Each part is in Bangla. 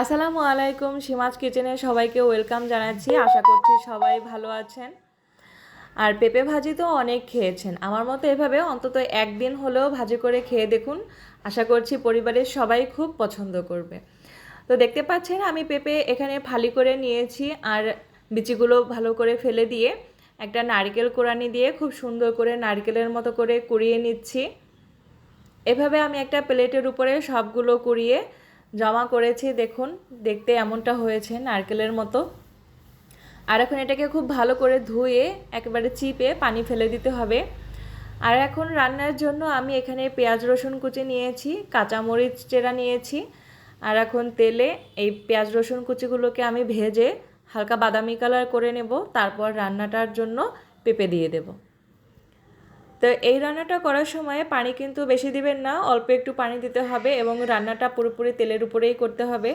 আসসালামু আলাইকুম, সীমাজ কিচেনে সবাইকে ওয়েলকাম জানাচ্ছি। আশা করছি সবাই ভালো আছেন। আর পেঁপে ভাজি তো অনেক খেয়েছেন। আমার মতো এভাবে অন্তত একদিন হলেও ভাজি করে খেয়ে দেখুন। আশা করছি পরিবারের সবাই খুব পছন্দ করবে। তো দেখতে পাচ্ছেন, আমি পেঁপে এখানে ফালি করে নিয়েছি আর বিচিগুলো ভালো করে ফেলে দিয়ে একটা নারকেল কোরানি দিয়ে খুব সুন্দর করে নারকেলের মতো করে কুড়িয়ে নিচ্ছি। এভাবে আমি একটা প্লেটের উপরে সবগুলো কুড়িয়ে জমা করেছি, দেখুন, দেখতে এমনটা হয়েছে নারকেলের মতো। আর এখন এটাকে খুব ভালো করে ধুয়ে একেবারে চিপে পানি ফেলে দিতে হবে। আর এখন রান্নার জন্য আমি এখানে পেঁয়াজ রসুন কুচি নিয়েছি, কাঁচামরিচ চেরা নিয়েছি, আর এখন তেলে এই পেঁয়াজ রসুন কুচিগুলোকে আমি ভেজে হালকা বাদামি কালার করে নেব, তারপর রান্নাটার জন্য পেঁপে দিয়ে দেবো। তো এই রান্নাটা করার সময় পানি কিন্তু বেশি দিবেন না, অল্প একটু পানি দিতে হবে এবং রান্নাটা পুরোপুরি তেলের উপরেই করতে হবে।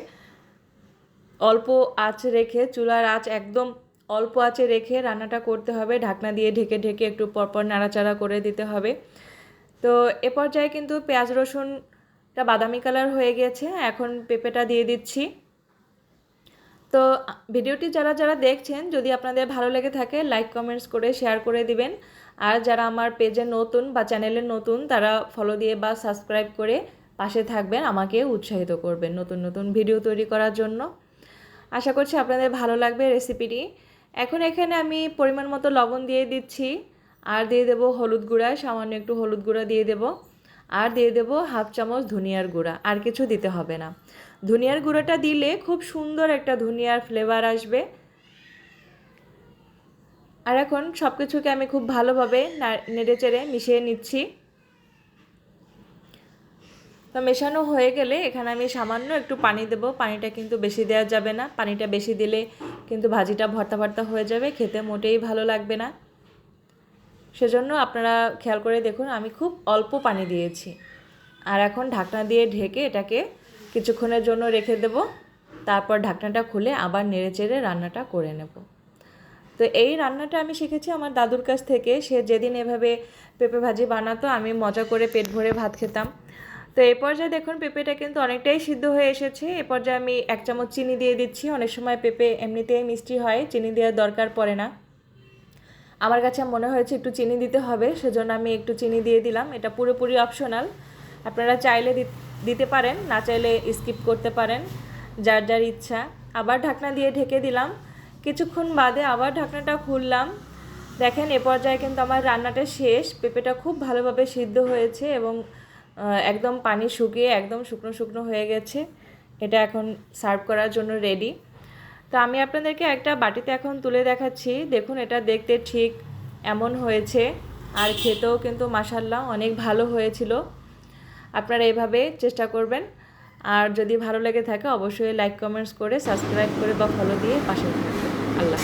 অল্প আঁচ রেখে, চুলার আঁচ একদম অল্প আঁচে রেখে রান্নাটা করতে হবে। ঢাকনা দিয়ে ঢেকে ঢেকে একটু পরপর নাড়াচাড়া করে দিতে হবে। তো এ পর্যায়ে কিন্তু পেঁয়াজ রসুনটা বাদামি কালার হয়ে গেছে। এখন পেঁপেটা দিয়ে দিচ্ছি। তো ভিডিওটি যারা যারা দেখছেন, যদি আপনাদের ভালো লেগে থাকে লাইক কমেন্টস করে শেয়ার করে দিবেন। আর যারা আমার পেজে নতুন বা চ্যানেলে নতুন, তারা ফলো দিয়ে বা সাবস্ক্রাইব করে পাশে থাকবেন, আমাকে উৎসাহিত করবেন নতুন নতুন ভিডিও তৈরি করার জন্য। আশা করছি আপনাদের ভালো লাগবে রেসিপিটি এখন এখানে আমি পরিমাণ মতো লবণ দিয়ে দিচ্ছি। আর দিয়ে দেবো হলুদ গুঁড়া, সামান্য একটু হলুদ গুঁড়া দিয়ে দেবো। আর দিয়ে দেবো হাফ চামচ ধনিয়ার গুঁড়া, আর কিছু দিতে হবে না। ধনিয়ার গুঁড়োটা দিলে খুব সুন্দর একটা ধনিয়ার ফ্লেভার আসবে। আর এখন সব কিছুকে আমি খুব ভালোভাবে নেড়ে চেড়ে মিশিয়ে নিচ্ছি। তো মেশানো হয়ে গেলে এখানে আমি সামান্য একটু পানি দেব। পানিটা কিন্তু বেশি দেওয়া যাবে না। পানিটা বেশি দিলে কিন্তু ভাজিটা ভর্তা ভর্তা হয়ে যাবে। খেতে মোটেই ভালো লাগবে না। সেজন্য আপনারা খেয়াল করে দেখুন, আমি খুব অল্প পানি দিয়েছি। আর এখন ঢাকনা দিয়ে ঢেকে এটাকে কিছুক্ষণের জন্য রেখে দেব। তারপর ঢাকনাটা খুলে আবার নেড়ে চেড়ে রান্নাটা করে নেব। তো এই রান্নাটা আমি শিখেছি আমার দাদুর কাছ থেকে। সে যেদিন এভাবে পেঁপে ভাজি বানাতো, আমি মজা করে পেট ভরে ভাত খেতাম। তো এই পর্যায়ে দেখুন, পেঁপেটা কিন্তু অনেকটাই সিদ্ধ হয়ে এসেছে। এ পর্যায়ে আমি এক চামচ চিনি দিয়ে দিচ্ছি। অনেক সময় পেঁপে এমনিতেই মিষ্টি হয়, চিনি দেওয়ার দরকার পড়ে না। আমার কাছে মনে হয়েছে একটু চিনি দিতে হবে, সেজন্য আমি একটু চিনি দিয়ে দিলাম। এটা পুরোপুরি অপশনাল আপনারা চাইলে দিতে পারেন, না চাইলে স্কিপ করতে পারেন, যার যার ইচ্ছা। আবার ঢাকনা দিয়ে ঢেকে দিলাম। কিছুক্ষণ বাদে আবার ঢাকনাটা খুললাম। দেখেন, এ পর্যায়ে কিন্তু আমার রান্নাটা শেষ। পেঁপেটা খুব ভালোভাবে সিদ্ধ হয়েছে এবং একদম পানি শুকিয়ে একদম শুকনো শুকনো হয়ে গেছে। এটা এখন সার্ভ করার জন্য রেডি তো আমি আপনাদেরকে একটা বাটিতে এখন তুলে দেখাচ্ছি। দেখুন, এটা দেখতে ঠিক এমন হয়েছে। আর খেতেও কিন্তু মাসাল্লাহ অনেক ভালো হয়েছিল। আপনারা এভাবে চেষ্টা করবেন। আর যদি ভালো লেগে থাকে, অবশ্যই লাইক কমেন্টস করে সাবস্ক্রাইব করে বা ফলো দিয়ে পাশে থাকবেন। আল্লাহ